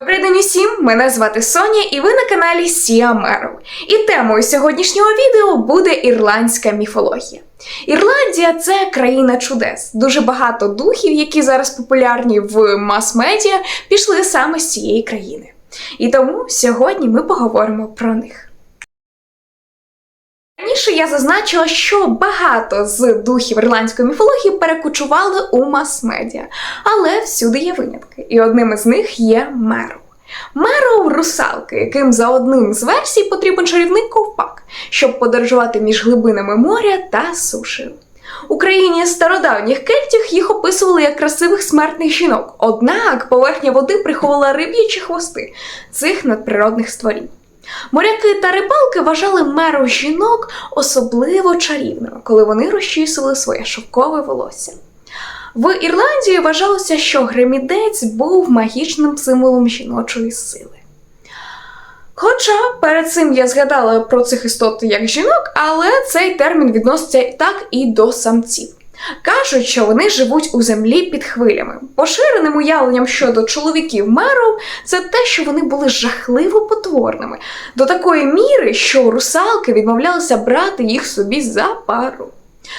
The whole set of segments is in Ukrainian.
Добрий день усім! Мене звати Соня, і ви на каналі Сія Мерл. І темою сьогоднішнього відео буде ірландська міфологія. Ірландія це країна чудес. Дуже багато духів, які зараз популярні в мас-медіа, пішли саме з цієї країни. І тому сьогодні ми поговоримо про них. Раніше я зазначила, що багато з духів ірландської міфології перекочували у мас-медіа, але всюди є винятки, і одним із них є Меру. Меру русалки, яким за одним з версій потрібен чарівний ковпак, щоб подорожувати між глибинами моря та сушею. У країні стародавніх кельтів їх описували як красивих смертних жінок, однак поверхня води приховувала риб'ячі хвости цих надприродних створінь. Моряки та рибалки вважали меру жінок особливо чарівними, коли вони розчісували своє шовкове волосся. В Ірландії вважалося, що гремідець був магічним символом жіночої сили. Хоча перед цим я згадала про цих істот як жінок, але цей термін відноситься так і до самців. Кажуть, що вони живуть у землі під хвилями. Поширеним уявленням щодо чоловіків меров це те, що вони були жахливо потворними, до такої міри, що русалки відмовлялися брати їх собі за пару.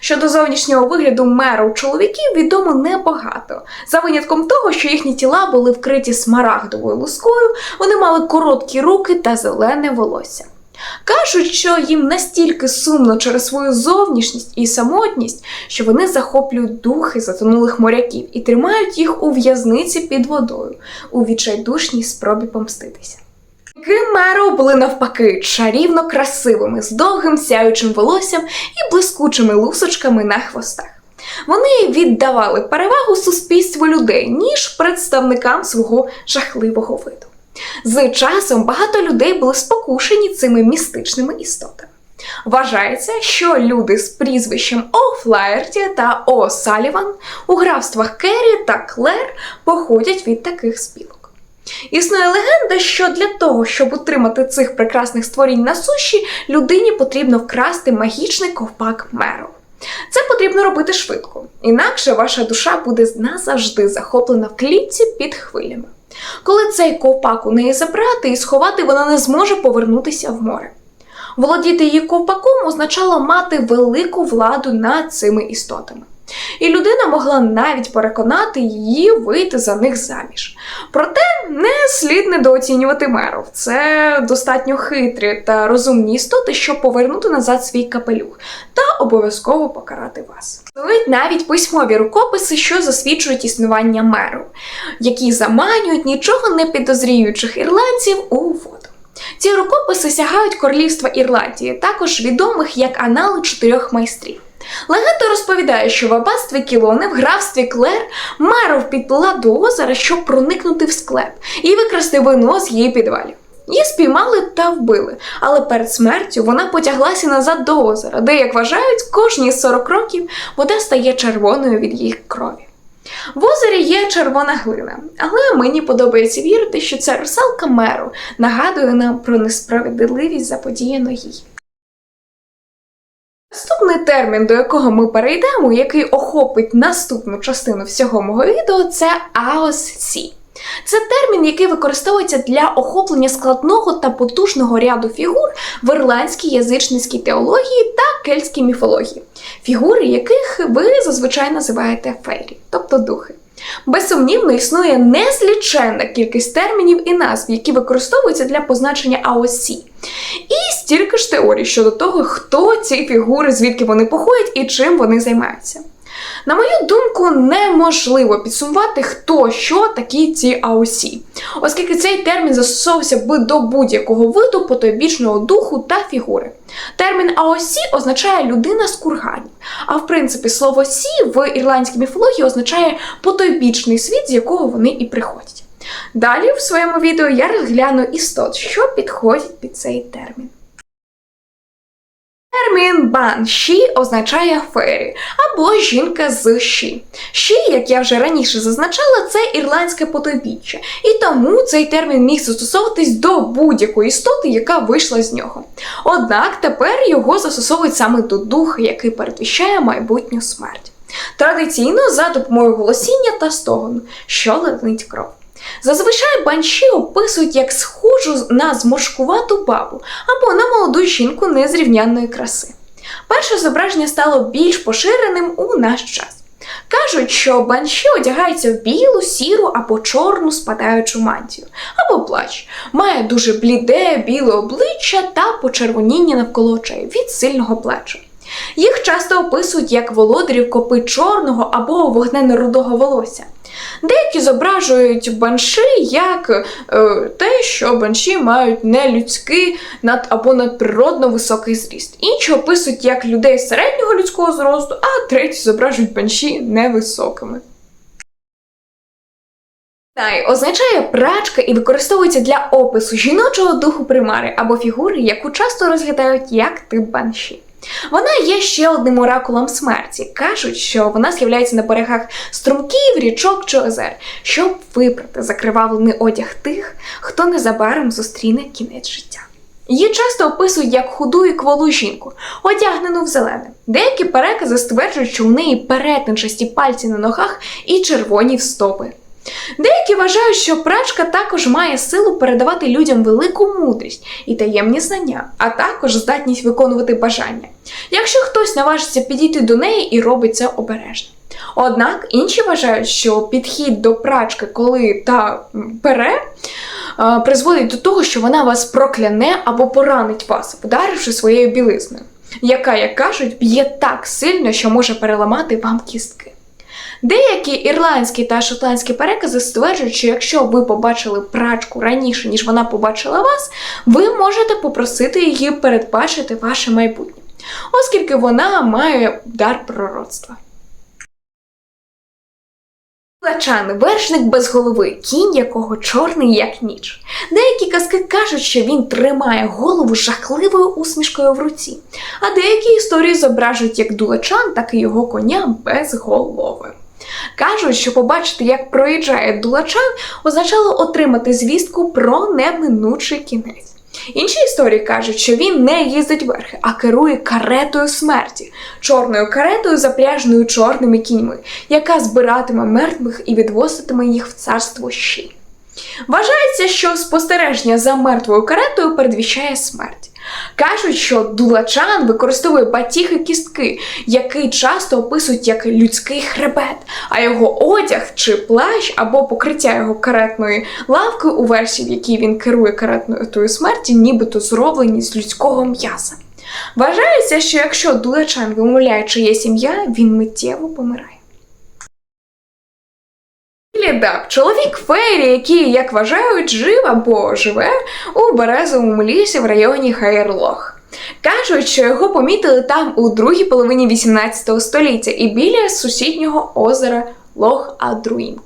Щодо зовнішнього вигляду меру чоловіків відомо небагато, за винятком того, що їхні тіла були вкриті смарагдовою лускою, вони мали короткі руки та зелене волосся. Кажуть, що їм настільки сумно через свою зовнішність і самотність, що вони захоплюють духи затонулих моряків і тримають їх у в'язниці під водою у відчайдушній спробі помститися. Меру були навпаки чарівно красивими, з довгим сяючим волоссям і блискучими лусочками на хвостах. Вони віддавали перевагу суспільству людей, ніж представникам свого жахливого виду. З часом багато людей були спокушені цими містичними істотами. Вважається, що люди з прізвищем О'Флаєрті та О. Саліван у графствах Керрі та Клер походять від таких спілок. Існує легенда, що для того, щоб утримати цих прекрасних створінь на суші, людині потрібно вкрасти магічний ковпак меру. Це потрібно робити швидко, інакше ваша душа буде назавжди захоплена в клітці під хвилями. Коли цей ковпак у неї забрати і сховати, вона не зможе повернутися в море. Володіти її ковпаком означало мати велику владу над цими істотами. І людина могла навіть переконати її вийти за них заміж. Проте не слід недооцінювати меров. Це достатньо хитрі та розумні істоти, щоб повернути назад свій капелюх та обов'язково покарати вас. Існують навіть письмові рукописи, що засвідчують існування меру, які заманюють нічого не підозріючих ірландців у воду. Ці рукописи сягають королівства Ірландії, також відомих як анали чотирьох майстрів. Легенда розповідає, що в аббатстві Кілони в графстві Клер Меров підплила до озера, щоб проникнути в склеп і викрасти вино з її підвалів. Її спіймали та вбили, але перед смертю вона потяглася назад до озера, де, як вважають, кожні 40 років вода стає червоною від її крові. В озері є червона глина, але мені подобається вірити, що ця русалка меру нагадує нам про несправедливість заподіяно їй. Наступний термін, до якого ми перейдемо, який охопить наступну частину всього мого відео, це аос-сі. Це термін, який використовується для охоплення складного та потужного ряду фігур в ірландській язичницькій теології та кельтській міфології, фігури яких ви зазвичай називаєте фейрі, тобто духи. Безсумнівно існує незліченна кількість термінів і назв, які використовуються для позначення АОСі. І стільки ж теорій щодо того, хто ці фігури, звідки вони походять і чим вони займаються. На мою думку, неможливо підсумувати, хто що такі ці аосі, оскільки цей термін застосовувався би до будь-якого виду потойбічного духу та фігури. Термін аосі означає людина з курганів, а в принципі слово сі в ірландській міфології означає потойбічний світ, з якого вони і приходять. Далі в своєму відео я розгляну істот, що підходять під цей термін. Термін банші означає фері або жінка з щі. Щі, як я вже раніше зазначала, це ірландське потойбіччя, і тому цей термін міг застосовуватись до будь-якої істоти, яка вийшла з нього. Однак тепер його застосовують саме до духа, який передвіщає майбутню смерть. Традиційно за допомогою голосіння та стогону, що летить кров. Зазвичай банші описують як схожу на зморшкувату бабу або на молоду жінку незрівнянної краси. Перше зображення стало більш поширеним у наш час. Кажуть, що банші одягається в білу, сіру або чорну спадаючу мантію, або плащ, має дуже бліде біле обличчя та почервоніння навколо очей від сильного плачу. Їх часто описують як володарів копи чорного або вогненно-рудого волосся. Деякі зображують банши як е, те, що банші мають нелюдський над або надприродно високий зріст. Інші описують як людей середнього людського зросту, а треті зображують банші невисокими. Тай означає прачка і використовується для опису жіночого духу примари або фігури, яку часто розглядають як тип банші. Вона є ще одним оракулом смерті. Кажуть, що вона з'являється на берегах струмків, річок чи озер, щоб випрати закривавлений одяг тих, хто незабаром зустріне кінець життя. Її часто описують як худу і кволу жінку, одягнену в зелене. Деякі перекази стверджують, що у неї перетинчасті пальці на ногах і червоні стопи. Деякі вважають, що прачка також має силу передавати людям велику мудрість і таємні знання, а також здатність виконувати бажання, якщо хтось наважиться підійти до неї і робить це обережно. Однак інші вважають, що підхід до прачки, коли та пере, е, призводить до того, що вона вас прокляне або поранить вас, вдаривши своєю білизною, яка, як кажуть, б'є так сильно, що може переламати вам кістки. Деякі ірландські та шотландські перекази стверджують, що якщо ви побачили прачку раніше, ніж вона побачила вас, ви можете попросити її передбачити ваше майбутнє, оскільки вона має дар пророцтва. Лачан вершник без голови, кінь якого чорний, як ніч. Деякі казки кажуть, що він тримає голову жахливою усмішкою в руці, а деякі історії зображують як дулачан, так і його коня без голови. Кажуть, що побачити, як проїжджає дулачан, означало отримати звістку про неминучий кінець. Інші історії кажуть, що він не їздить верхи, а керує каретою смерті, чорною каретою, запряженою чорними кіньми, яка збиратиме мертвих і відвозитиме їх в царство щі. Вважається, що спостереження за мертвою каретою передвіщає смерть. Кажуть, що дулачан використовує батіг і кістки, який часто описують як людський хребет, а його одяг чи плащ або покриття його каретної лавки у версії, в якій він керує каретною смерті, нібито зроблені з людського м'яса. Вважається, що якщо дулачан вимовляє чиє сім'я, він миттєво помирає. Лідап чоловік фейрі, який, як вважають, жив або живе у березовому лісі в районі Хайерлох. Кажуть, що його помітили там у другій половині 18 століття і біля сусіднього озера Лох Адруінг.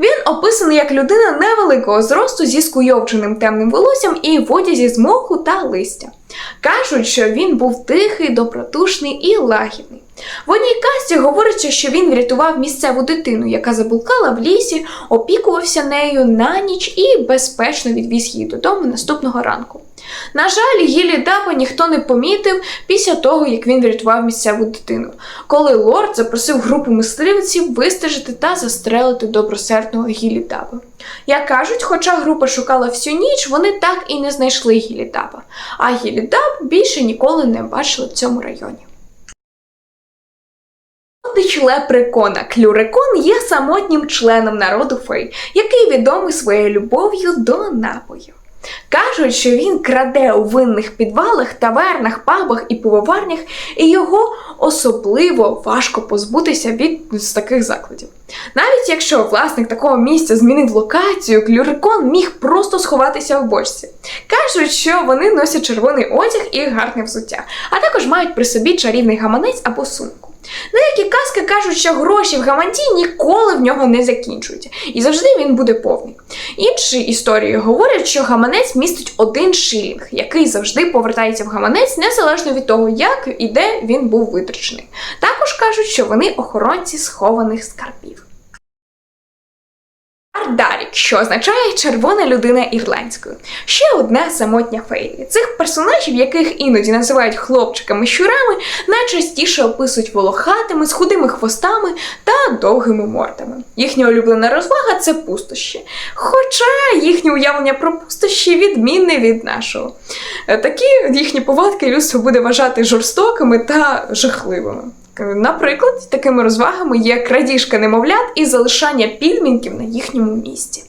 Він описаний як людина невеликого зросту зі скуйовдженим темним волоссям і в одязі з моху та листя. Кажуть, що він був тихий, добродушний і лагідний. В одній касті говориться, що він врятував місцеву дитину, яка заблукала в лісі, опікувався нею на ніч і безпечно відвіз її додому наступного ранку. На жаль, Гілі Даба ніхто не помітив після того, як він врятував місцеву дитину, коли лорд запросив групу мисливців вистежити та застрелити добросердного Гілі Даба. Як кажуть, хоча група шукала всю ніч, вони так і не знайшли Гілі Даба, а Гілі Даб більше ніколи не бачили в цьому районі. Родич лепрекона Клюрекон є самотнім членом народу фей, який відомий своєю любов'ю до напою. Кажуть, що він краде у винних підвалах, тавернах, пабах і пивоварнях, і його особливо важко позбутися від з таких закладів. Навіть якщо власник такого місця змінив локацію, клюрикон міг просто сховатися в бочці. Кажуть, що вони носять червоний одяг і гарне взуття, а також мають при собі чарівний гаманець або сумку. Деякі казки кажуть, що гроші в гаманці ніколи в нього не закінчуються, і завжди він буде повний. Інші історії говорять, що гаманець містить один шилінг, який завжди повертається в гаманець, незалежно від того, як і де він був витрачений. Також кажуть, що вони охоронці схованих скарбів. Дарік, що означає червона людина ірландською. Ще одна самотня фейлі. Цих персонажів, яких іноді називають хлопчиками-щурами, найчастіше описують волохатими, з худими хвостами та довгими мордами. Їхня улюблена розвага це пустощі. Хоча їхнє уявлення про пустощі відмінне від нашого. Е, Такі їхні повадки людство буде вважати жорстокими та жахливими. Наприклад, такими розвагами є крадіжка немовлят і залишання підмінків на їхньому місці.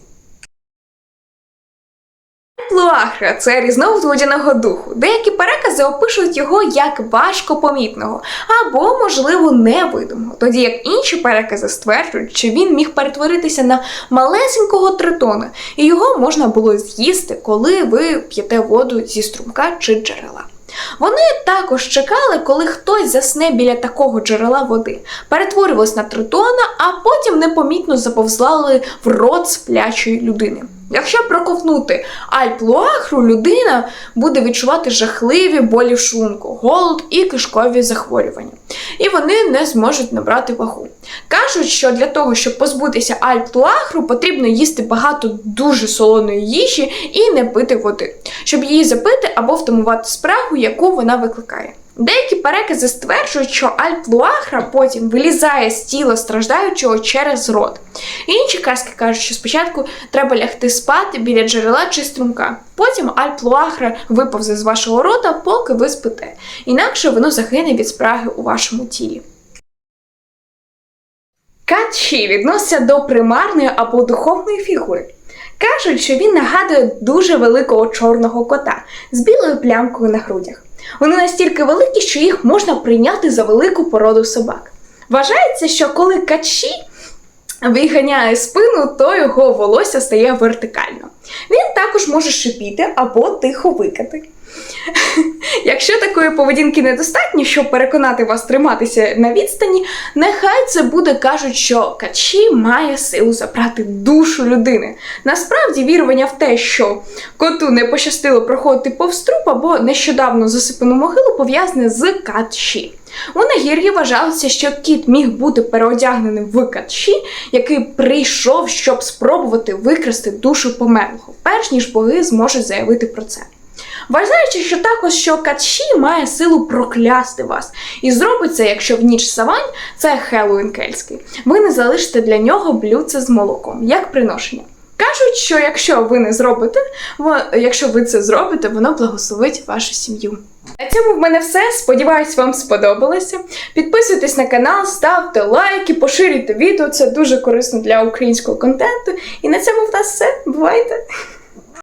Плуахра це різновид водяного духу. Деякі перекази опишуть його як важко помітного або, можливо, невидимого, тоді як інші перекази стверджують, що він міг перетворитися на малесенького тритона, і його можна було з'їсти, коли ви п'єте воду зі струмка чи джерела. Вони також чекали, коли хтось засне біля такого джерела води, перетворювалися на тритона, а потім непомітно заповзлали в рот сплячої людини. Якщо проковтнути альплуахру, людина буде відчувати жахливі болі в шлунку, голод і кишкові захворювання. І вони не зможуть набрати вагу. Кажуть, що для того, щоб позбутися альплуахру, потрібно їсти багато дуже солоної їжі і не пити води, щоб її запити або втамувати спрагу, яку вона викликає. Деякі перекази стверджують, що альплуахра потім вилізає з тіла страждаючого через рот. Інші казки кажуть, що спочатку треба лягти спати біля джерела чи струмка. Потім альплуахра виповзе з вашого рота, поки ви спите. Інакше воно загине від спраги у вашому тілі. Катші відноситься до примарної або духовної фігури. Кажуть, що він нагадує дуже великого чорного кота з білою плямкою на грудях. Вони настільки великі, що їх можна прийняти за велику породу собак. Вважається, що коли качі виганяє спину, то його волосся стає вертикально. Він також може шипіти або тихо викати. Якщо такої поведінки недостатньо, щоб переконати вас триматися на відстані, нехай це буде кажуть, що качі має силу забрати душу людини. Насправді вірування в те, що коту не пощастило проходити повз труп або нещодавно засипану могилу, пов'язане з катші. У нагір'ї вважалося, що кіт міг бути переодягненим в катші, який прийшов, щоб спробувати викрасти душу померлого, перш ніж боги зможуть заявити про це. Вважаючи, що також що Катші має силу проклясти вас, і зробить це, якщо в ніч савань, це Хеллоуін кельтський. Ви не залишите для нього блюдце з молоком, як приношення. Кажуть, що якщо ви не зробите, якщо ви це зробите, воно благословить вашу сім'ю. На цьому в мене все. Сподіваюсь, вам сподобалося. Підписуйтесь на канал, ставте лайки, поширюйте відео. Це дуже корисно для українського контенту. І на цьому в нас все. Бувайте!